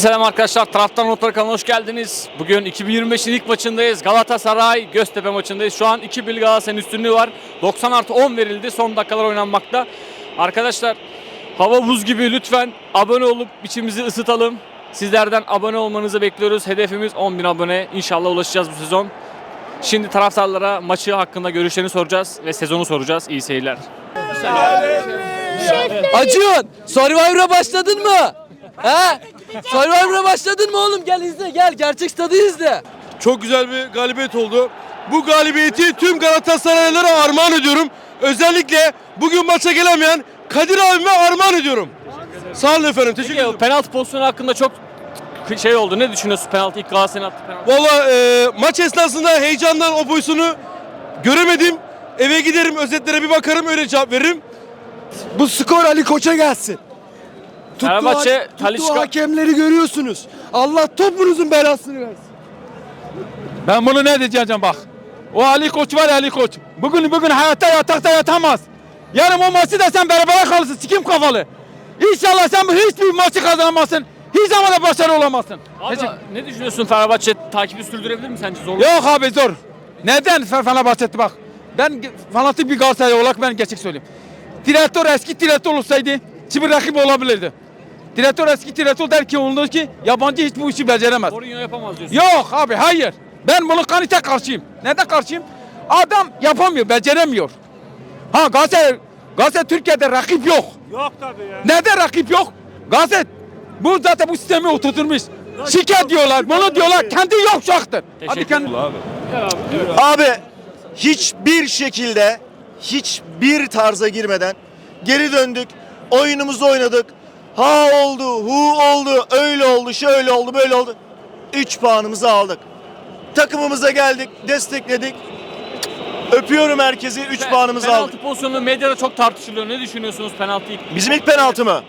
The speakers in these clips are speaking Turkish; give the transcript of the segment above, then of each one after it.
Selam arkadaşlar, Taraftar Notları kanalına hoş geldiniz. Bugün 2025'in ilk maçındayız. Galatasaray Göztepe maçındayız. Şu an 2-1 Galatasaray'ın üstünlüğü var. 90 artı 10 verildi. Son dakikalar oynanmakta. Arkadaşlar hava buz gibi lütfen abone olup içimizi ısıtalım. Sizlerden abone olmanızı bekliyoruz. Hedefimiz 10.000 abone. İnşallah ulaşacağız bu sezon. Şimdi taraftarlara maçı hakkında görüşlerini soracağız ve sezonu soracağız. İyi seyirler. Acun, Survivor'a başladın mı? He? Survivor'a başladın mı oğlum? Gel izle gel. Gerçek stadı izle. Çok güzel bir galibiyet oldu. Bu galibiyeti tüm Galatasaraylılara armağan ediyorum. Özellikle bugün maça gelemeyen Kadir abime armağan ediyorum. Sağ olun efendim. Teşekkür Peki, ederim. penaltı pozisyonu hakkında çok şey oldu. Ne düşünüyorsun penaltı? İlk Galatasaray'ın attı penaltı. Valla e, maç esnasında heyecandan o pozisyonu göremedim. Eve giderim özetlere bir bakarım öyle cevap veririm. Bu skor Ali Koç'a gelsin. Tuttuğu, Fenerbahçe, ha- tuttuğu Talisca- hakemleri görüyorsunuz. Allah topunuzun belasını versin. Ben bunu ne diyeceğim bak. O Ali Koç var ya Ali Koç. Bugün bugün hayatta yatakta yatamaz. Yarın o maçı da sen beraber kalırsın sikim kafalı. İnşallah sen bu hiçbir maçı kazanamazsın. Hiç zaman da başarılı olamazsın. Abi, Teşekkür- ne düşünüyorsun Fenerbahçe takibi sürdürebilir mi sence? Zorlu. Yok abi zor. Neden Fe- Fenerbahçe bak. Ben ge- fanatik bir Galatasaray olarak ben gerçek söyleyeyim. Direktör eski direktör olsaydı şimdi rakip olabilirdi. Direktör eski direktör der ki olur ki yabancı hiç bu işi beceremez. Mourinho yapamaz diyorsun. Yok abi hayır. Ben bunu kalite karşıyım. Neden karşıyım? Adam yapamıyor, beceremiyor. Ha Galatasaray, Galatasaray Türkiye'de rakip yok. Yok tabii ya. Neden rakip yok? Galatasaray bu zaten bu sistemi oturtmuş. Şike diyorlar, bunu diyorlar. Kendi yavşaktır. Hadi kendi... Abi hiçbir şekilde hiçbir tarza girmeden geri döndük. Oyunumuzu oynadık. Ha oldu, hu oldu, öyle oldu, şöyle oldu, böyle oldu. 3 puanımızı aldık. Takımımıza geldik, destekledik. Öpüyorum herkesi. 3 puanımızı penaltı aldık. pozisyonu medyada çok tartışılıyor. Ne düşünüyorsunuz penaltı ilk? Bizim ilk penaltı mı?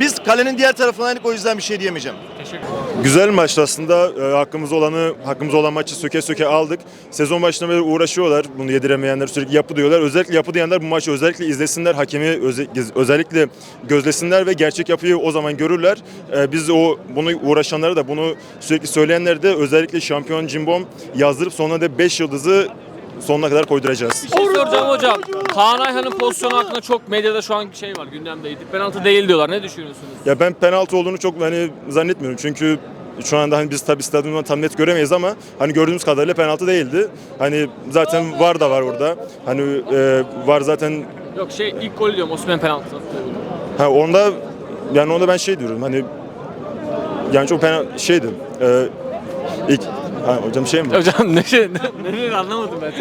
Biz kalenin diğer tarafındaydık o yüzden bir şey diyemeyeceğim. Teşekkür Güzel maçtı aslında. Ee, hakkımız olanı, hakkımız olan maçı söke söke aldık. Sezon başından beri uğraşıyorlar. Bunu yediremeyenler sürekli yapı diyorlar. Özellikle yapı diyenler bu maçı özellikle izlesinler. Hakemi öze- özellikle gözlesinler ve gerçek yapıyı o zaman görürler. Ee, biz o bunu uğraşanlara da bunu sürekli söyleyenlere de özellikle şampiyon cimbom yazdırıp sonra da 5 yıldızı sonuna kadar koyduracağız. Bir şey soracağım hocam. Kaan Ayhan'ın pozisyonu hakkında çok medyada şu an şey var gündemdeydi. Penaltı değil diyorlar. Ne düşünüyorsunuz? Ya ben penaltı olduğunu çok hani zannetmiyorum. Çünkü şu anda hani biz tabii stadyumdan tam net göremeyiz ama hani gördüğümüz kadarıyla penaltı değildi. Hani zaten var da var orada. Hani e, var zaten Yok şey ilk golü diyorum Osimhen penaltı. ha onda yani onda ben şey diyorum hani yani çok penaltı şeydi. E, ilk ha, hocam şey mi? Hocam ne şey ne, ne, anlamadım ben.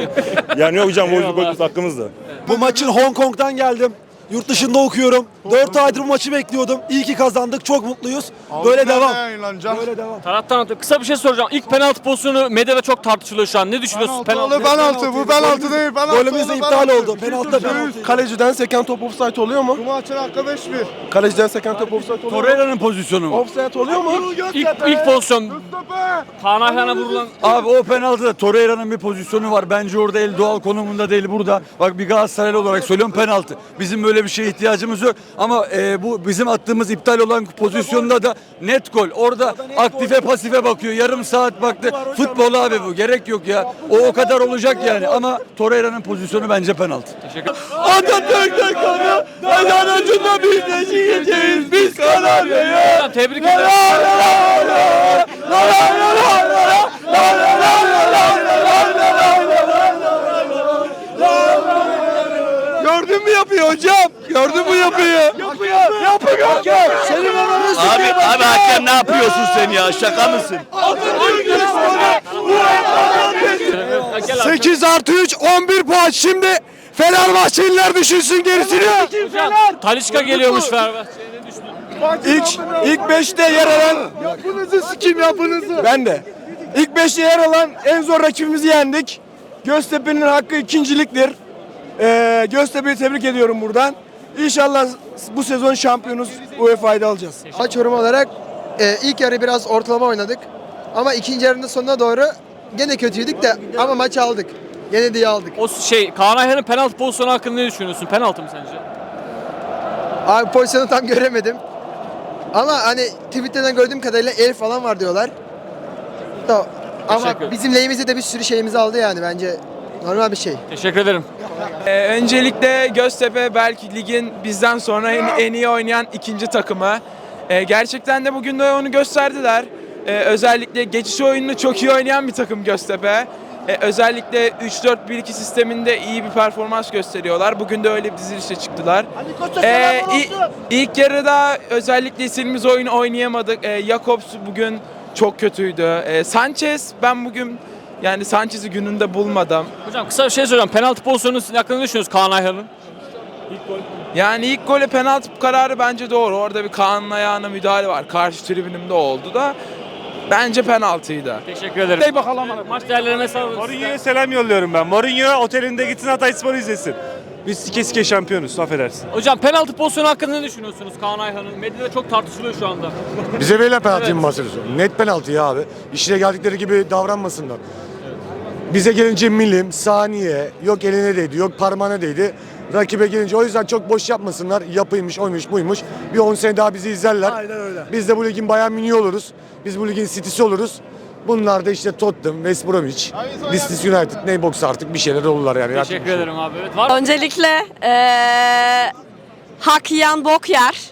Yani yok hocam golümüz hakkımızda. Bu maçın Hong Kong'dan geldim. Yurt dışında okuyorum. 4 aydır bu maçı bekliyordum. İyi ki kazandık. Çok mutluyuz. Böyle devam. Böyle devam. Taraftan atıyor. Kısa bir şey soracağım. İlk penaltı pozisyonu medyada çok tartışılıyor şu an. Ne düşünüyorsunuz? Penaltı. penaltı. Bu penaltı değil. Golümüz de iptal oldu. Penaltı da penaltı. Kaleciden seken top offside oluyor mu? Bu maçın hakkı 5-1. Kaleciden seken top offside oluyor mu? Torreira'nın pozisyonu mu? Offside oluyor mu? İlk, ilk pozisyon Kaan Ayhan'a vurulan Abi o penaltıda Torreira'nın bir pozisyonu var. Bence orada el doğal konumunda değil burada. Bak bir Galatasaraylı olarak söylüyorum penaltı. Bizim böyle bir şeye ihtiyacımız yok. Ama e, bu bizim attığımız iptal olan pozisyonda da net gol. Orada aktife pasife bakıyor. Yarım saat baktı. Futbol abi bu. Gerek yok ya. O o kadar olacak yani. Ama Torreira'nın pozisyonu bence penaltı. Atatürk'ten kana, ayağın ucunda biz geçeceğiz. Biz Kanarya'ya. tebrik ederim. Gördün mü yapıyor hocam? Gördün mü yapıyor? Yapıyor. Yapıyor. Senin ananı Abi, abi hakem ne yapıyorsun sen ya? Şaka mısın? Gel abi. 8 artı 3 11 puan. Şimdi Fenerbahçeliler düşünsün gerisini. Talisca geliyormuş Fenerbahçe'ye. Ne düşünüyorsun? İlk ilk 5'te yer alan yapınızı sikim yapınızı. Ben de. İlk 5'te yer alan en zor rakibimizi yendik. Göztepe'nin hakkı ikinciliktir. Ee, Göztepe'yi tebrik ediyorum buradan. İnşallah bu sezon şampiyonuz UEFA'yı da alacağız. Maç yorum olarak e, ilk yarı biraz ortalama oynadık. Ama ikinci yarının sonuna doğru gene kötüydük de ama maçı aldık. Gene diye aldık. O şey Kaan Ayhan'ın penaltı pozisyonu hakkında ne düşünüyorsun? Penaltı mı sence? Abi pozisyonu tam göremedim. Ama hani Twitter'dan gördüğüm kadarıyla el falan var diyorlar. Da, ama bizim lehimize de bir sürü şeyimizi aldı yani bence normal bir şey. Teşekkür ederim. Ee, öncelikle Göztepe belki ligin bizden sonra en, en iyi oynayan ikinci takımı. Ee, gerçekten de bugün de onu gösterdiler. Ee, özellikle geçiş oyununu çok iyi oynayan bir takım Göztepe. Ee, özellikle 3-4-1-2 sisteminde iyi bir performans gösteriyorlar. Bugün de öyle bir dizilişle çıktılar. Ee, ilk yarıda özellikle istediğimiz oyunu oynayamadık. Ee, Jakobs bugün çok kötüydü. Ee, Sanchez ben bugün yani Sanchez'i gününde bulmadım. Hocam kısa bir şey soracağım. Penaltı pozisyonu hakkında ne düşünüyorsunuz Kaan Ayhan'ın? Yani ilk gole penaltı kararı bence doğru. Orada bir Kaan'ın ayağına müdahale var. Karşı tribünümde oldu da bence penaltıydı. Teşekkür ederim. Hadi bakalım. Maç değerlerine sağlık. Mourinho'ya selam yolluyorum ben. Mourinho otelinde gitsin Hatay Spor'u izlesin. Biz sike sike şampiyonuz affedersin. Hocam penaltı pozisyonu hakkında ne düşünüyorsunuz Kaan Ayhan'ın? Medyada çok tartışılıyor şu anda. Bize böyle penaltı Evet. mı bahsediyorsun? Net penaltı ya abi. İşine geldikleri gibi davranmasınlar. Bize gelince milim, saniye, yok eline değdi, yok parmağına değdi. Rakibe gelince o yüzden çok boş yapmasınlar. Yapıymış, oymuş, buymuş. Bir 10 sene daha bizi izlerler. Aynen öyle. Biz de bu ligin bayağı mini oluruz. Biz bu ligin city'si oluruz. Bunlar da işte Tottenham, West Bromwich, Leeds United, Neybox artık bir şeyler olurlar yani. Teşekkür ederim abi. Evet, var mı? Öncelikle eee hak yiyen bok yer.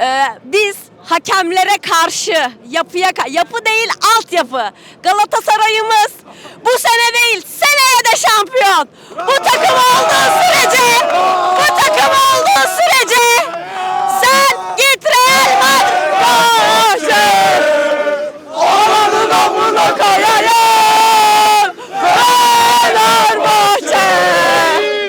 Eee, biz hakemlere karşı yapıya yapı değil altyapı. Galatasaray'ımız bu sene değil seneye de şampiyon. Bu takım olduğu sürece bu takım olduğu sürece sen git Real Madrid. Olanın amına koyarım. Fenerbahçe.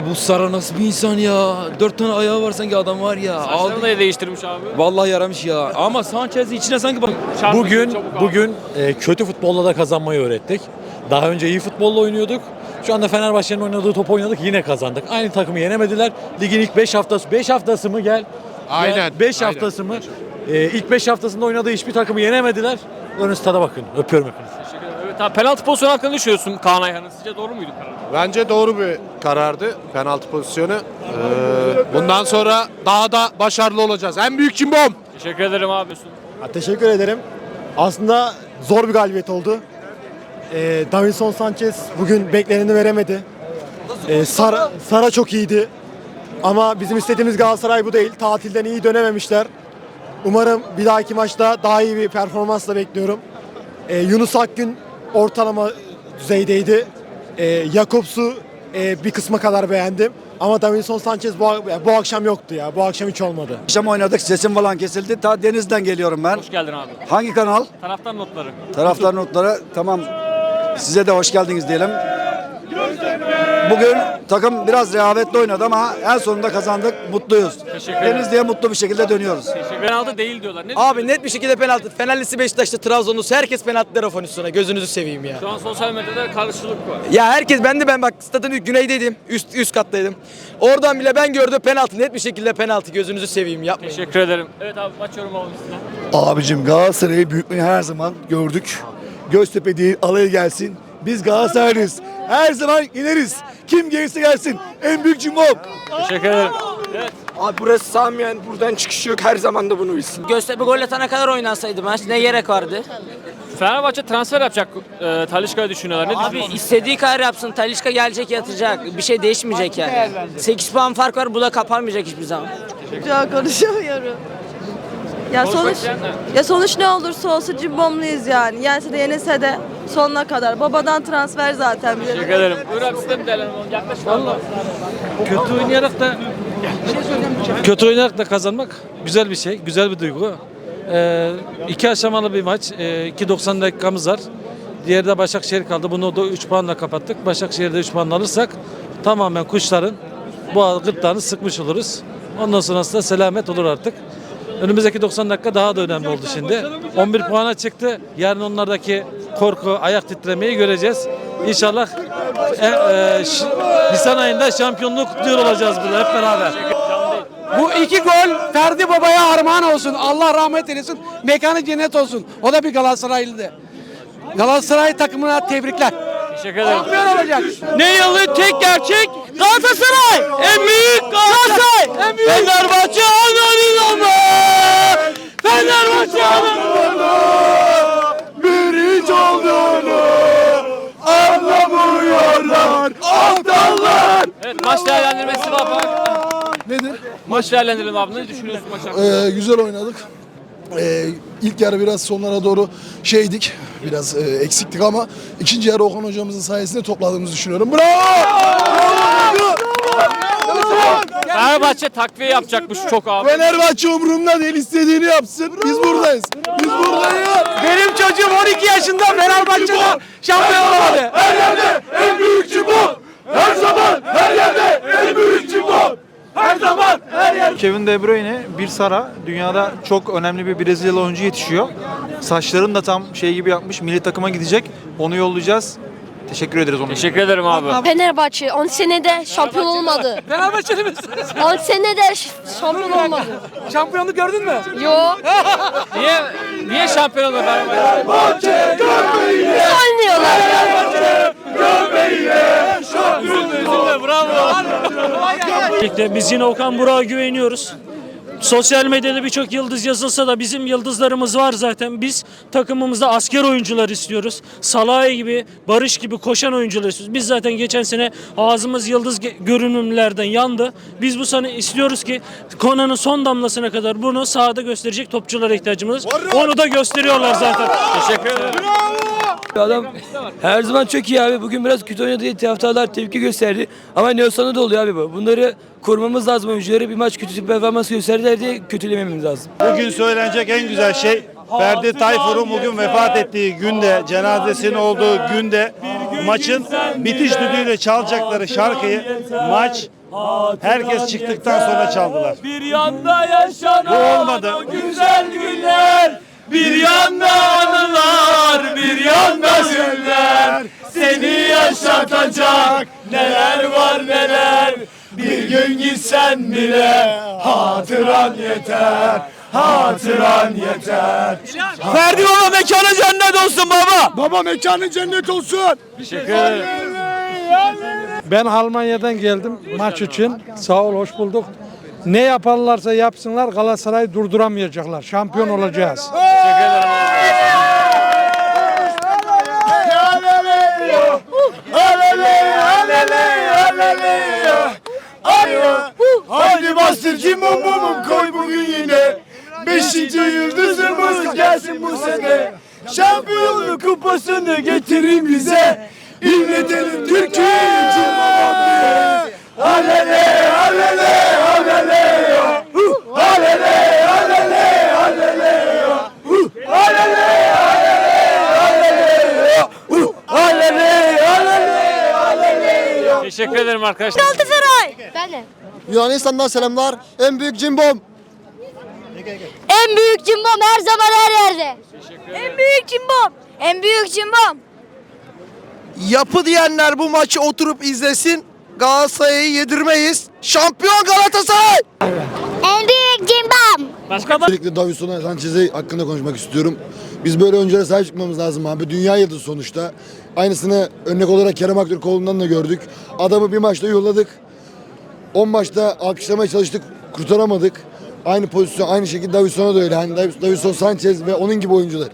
Bu Sara nasıl bir insan ya? Dört tane ayağı var sanki adam var ya. Saçlarını da değiştirmiş abi. Vallahi yaramış ya. Ama Sanchez'i içine sanki bak. Bugün çabuk abi. bugün e, kötü futbolla da kazanmayı öğrettik. Daha önce iyi futbolla oynuyorduk. Şu anda Fenerbahçe'nin oynadığı top oynadık yine kazandık. Aynı takımı yenemediler. Ligin ilk 5 haftası 5 haftası mı gel? Aynen, 5 aynen. haftası mı? E, ilk 5 haftasında oynadığı hiçbir takımı yenemediler. Önünüz tada bakın. Öpüyorum hepinizi. Abi, penaltı pozisyonu hakkında düşünüyorsun Kaan Ayhan'ın? Sizce doğru muydu karar? Bence doğru bir karardı penaltı pozisyonu. Ee, bundan sonra daha da başarılı olacağız. En büyük cimbom. Teşekkür ederim abi. teşekkür ederim. Aslında zor bir galibiyet oldu. Ee, Davinson Sanchez bugün bekleneni veremedi. Ee, Sara, Sara çok iyiydi. Ama bizim istediğimiz Galatasaray bu değil. Tatilden iyi dönememişler. Umarım bir dahaki maçta daha iyi bir performansla bekliyorum. Ee, Yunus Akgün ortalama düzeydeydi. Ee, Jakobs'u e, bir kısma kadar beğendim. Ama Davinson Sanchez bu, bu akşam yoktu ya. Bu akşam hiç olmadı. Akşam oynadık sesim falan kesildi. Ta denizden geliyorum ben. Hoş geldin abi. Hangi kanal? Taraftar notları. Taraftar notları tamam. Size de hoş geldiniz diyelim. Bugün takım biraz rehavetli oynadı ama en sonunda kazandık. Mutluyuz. Teşekkür ederim. Denizli'ye mutlu bir şekilde dönüyoruz. Penaltı değil diyorlar. Ne Abi net bir şekilde penaltı. Fenerlisi Beşiktaş'ta Trabzonlusu herkes penaltı der o pozisyona. Gözünüzü seveyim ya. Şu an sosyal medyada karşılık var. Ya herkes ben de ben bak stadın güneydeydim. Üst üst kattaydım. Oradan bile ben gördüm penaltı. Net bir şekilde penaltı. Gözünüzü seveyim yapmayın. Teşekkür ederim. Evet abi açıyorum abi sizden. Abicim Galatasaray'ı büyüklüğünü her zaman gördük. Göztepe değil alay gelsin. Biz Galatasaraylıyız. Her zaman ineriz. Kim gelirse gelsin. En büyük cimbom. Teşekkür ederim. Evet. Abi burası Samiyen. Buradan çıkış yok. Her zaman da bunu bilsin. Göztepe gol atana kadar oynansaydı maç ne gerek vardı? Fenerbahçe transfer yapacak. E, Talişka'yı düşünüyorlar. Ne Abi düşünüyorsun? istediği kadar yapsın. Talişka gelecek yatacak. Bir şey değişmeyecek yani. 8 puan fark var. Bu da kapanmayacak hiçbir zaman. Ya konuşamıyorum. Ya sonuç ya sonuç ne olursa olsun cimbomluyuz yani. Yense de yenilse de sonuna kadar. Babadan transfer zaten. bize. Teşekkür ederim. Buyur abi siz de mi değerlendirelim? Yaklaşın. Valla. Kötü oynayarak da kötü oynayarak da kazanmak güzel bir şey, güzel bir duygu. Ee, iki aşamalı bir maç, ee, iki 90 dakikamız var. Diğeri de Başakşehir kaldı. Bunu da 3 puanla kapattık. Başakşehir'de 3 puan alırsak tamamen kuşların bu gırtlağını sıkmış oluruz. Ondan sonrası da selamet olur artık. Önümüzdeki 90 dakika daha da önemli oldu şimdi. 11 puana çıktı. Yarın onlardaki korku, ayak titremeyi göreceğiz. İnşallah e, e, Nisan ayında şampiyonluğu kutluyor olacağız burada hep beraber. Bu iki gol Ferdi Baba'ya armağan olsun. Allah rahmet eylesin. Mekanı cennet olsun. O da bir Galatasaraylı'dı. Galatasaray takımına tebrikler. Teşekkür ederim. Şampiyon olacak. Ne yılı tek gerçek Galatasaray. En büyük Galatasaray. En büyük. Fenerbahçe ananın ama. Fenerbahçe bir hiç olduğunu anlamıyorlar. Aptallar. Evet maç değerlendirmesi var. Nedir? Maç değerlendirelim abi. Ne düşünüyorsun maç hakkında? Ee, güzel oynadık. Ee, ilk yarı biraz sonlara doğru şeydik. Biraz e, eksiktik ama ikinci yarı Okan hocamızın sayesinde topladığımızı düşünüyorum. Bravo! Fenerbahçe takviye yapacakmış çok abi. Fenerbahçe umurumda değil istediğini yapsın. Biz buradayız. Biz buradayız. Benim çocuğum 12 yaşında Fenerbahçe'de şampiyon olamadı. Her yerde en büyük cimbom. Her zaman her yerde en büyük cimbom. Her zaman her yerde. Kevin De Bruyne bir Sara dünyada çok önemli bir Brezilyalı oyuncu yetişiyor. Saçlarını da tam şey gibi yapmış. Milli takıma gidecek. Onu yollayacağız. Teşekkür ederiz onun için. Teşekkür ederim abi. Fenerbahçe 10 senede şampiyon olmadı. Fenerbahçe'li misin? 10 senede şampiyon olmadı. Şampiyonluk gördün mü? Yok. Niye niye şampiyon olur Fenerbahçe? Oynuyorlar. Bravo. Biz yine Okan Burak'a güveniyoruz. Sosyal medyada birçok yıldız yazılsa da bizim yıldızlarımız var zaten. Biz takımımızda asker oyuncular istiyoruz. Salah gibi, Barış gibi koşan oyuncular istiyoruz. Biz zaten geçen sene ağzımız yıldız görünümlerden yandı. Biz bu sene istiyoruz ki Konan'ın son damlasına kadar bunu sahada gösterecek topçulara ihtiyacımız var. Onu da gösteriyorlar zaten. Teşekkür ederim. Adam her zaman çok iyi abi. Bugün biraz kötü oynadı diye taraftarlar tepki gösterdi. Ama Nelson da oluyor abi bu. Bunları korumamız lazım oyuncuları. Bir maç kötü bir performans gösterdiler diye kötülemememiz lazım. Bugün söylenecek en güzel şey Ferdi Tayfur'un bugün vefat ettiği günde, cenazesinin olduğu günde maçın bitiş düdüğüyle çalacakları şarkıyı maç herkes çıktıktan sonra çaldılar. Bir yanda yaşanan Bu olmadı. güzel günler, bir yanda anılar, bir yanda günler. Seni yaşatacak neler var neler. Bir gün gitsen bile hatıran yeter, hatıran yeter. Ferdi baba mekanı cennet olsun baba. Baba mekanı cennet olsun. Teşekkür. Ben Almanya'dan geldim maç için. Sağ ol, hoş bulduk. Ne yaparlarsa yapsınlar Galatasaray'ı durduramayacaklar. Şampiyon olacağız. Teşekkür ederim. Gelsin bu sene. Şampiyonluk kupasını getirin bize. İnletelim Halele halele halele yo. Hu, Halele halele halele yo. Hu, Halele halele halele yo. Teşekkür ederim arkadaşlar. Galatasaray. Ben de. Yunanistan'dan selamlar. En büyük cimbom. En büyük cimbom her zaman her yerde. En büyük cimbom. En büyük cimbom. Yapı diyenler bu maçı oturup izlesin. Galatasaray'ı yedirmeyiz. Şampiyon Galatasaray. En büyük cimbom. Başka Özellikle Davidson'a Sanchez'e hakkında konuşmak istiyorum. Biz böyle oyunculara sahip çıkmamız lazım abi. Dünya yıldızı sonuçta. Aynısını örnek olarak Kerem Aktürkoğlu'ndan da gördük. Adamı bir maçta yolladık. 10 maçta alkışlamaya çalıştık. Kurtaramadık. Aynı pozisyon, aynı şekilde Davidson'a da öyle. Hani Dav- Davidson Sanchez ve onun gibi oyuncular.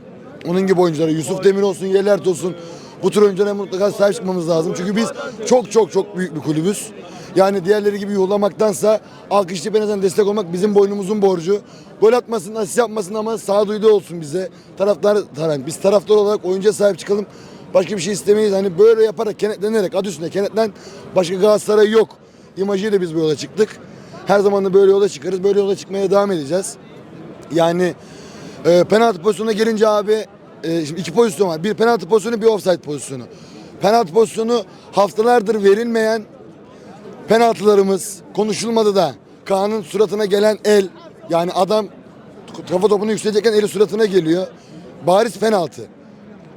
Onun gibi oyunculara. Yusuf Demir olsun, Yelert olsun. Bu tür oyunculara mutlaka sahip çıkmamız lazım. Çünkü biz çok çok çok büyük bir kulübüz. Yani diğerleri gibi yollamaktansa alkışlayıp en azından destek olmak bizim boynumuzun borcu. Gol atmasın, asist yapmasın ama sağduyulu olsun bize. Taraftar, taraf, biz taraftar olarak oyuncuya sahip çıkalım. Başka bir şey istemeyiz. Hani böyle yaparak kenetlenerek adı üstünde kenetlen başka Galatasaray yok. İmajıyla biz bu yola çıktık. Her zaman da böyle yola çıkarız. Böyle yola çıkmaya devam edeceğiz. Yani e, penaltı pozisyonuna gelince abi e, şimdi iki pozisyon var. Bir penaltı pozisyonu bir offside pozisyonu. Penaltı pozisyonu haftalardır verilmeyen penaltılarımız konuşulmadı da Kaan'ın suratına gelen el yani adam kafa topunu yükselecekken eli suratına geliyor. Bariz penaltı.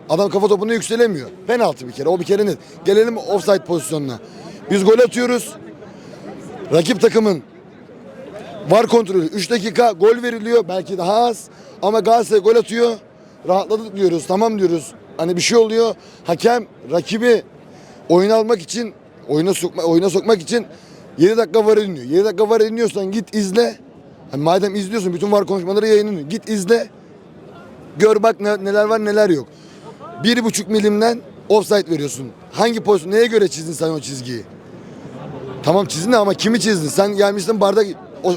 Adam kafa topunu yükselemiyor. Penaltı bir kere. O bir kere net. Gelelim offside pozisyonuna. Biz gol atıyoruz. Rakip takımın var kontrolü 3 dakika gol veriliyor. Belki daha az. Ama Galatasaray gol atıyor. Rahatladık diyoruz. Tamam diyoruz. Hani bir şey oluyor. Hakem rakibi oyun almak için oyuna sokma, oyuna sokmak için 7 dakika var ediniyor. 7 dakika var ediniyorsan git izle. Hani madem izliyorsun bütün var konuşmaları yayınlanıyor. Git izle. Gör bak ne- neler var neler yok. Bir buçuk milimden offside veriyorsun. Hangi pozisyon, neye göre çizdin sen o çizgiyi? Tamam çizdin ama kimi çizdin? Sen gelmişsin bardak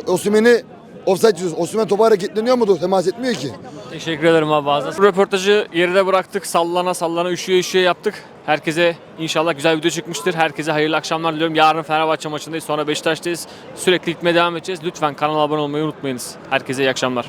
Osimhen'i offside çiziyorsun. Osimhen topa hareketleniyor mu? Temas etmiyor ki. Teşekkür ederim abi ağzına. Röportajı geride bıraktık. Sallana sallana üşüye üşüye yaptık. Herkese inşallah güzel video çıkmıştır. Herkese hayırlı akşamlar diliyorum. Yarın Fenerbahçe maçındayız. Sonra Beşiktaş'tayız. Sürekli gitmeye devam edeceğiz. Lütfen kanala abone olmayı unutmayınız. Herkese iyi akşamlar.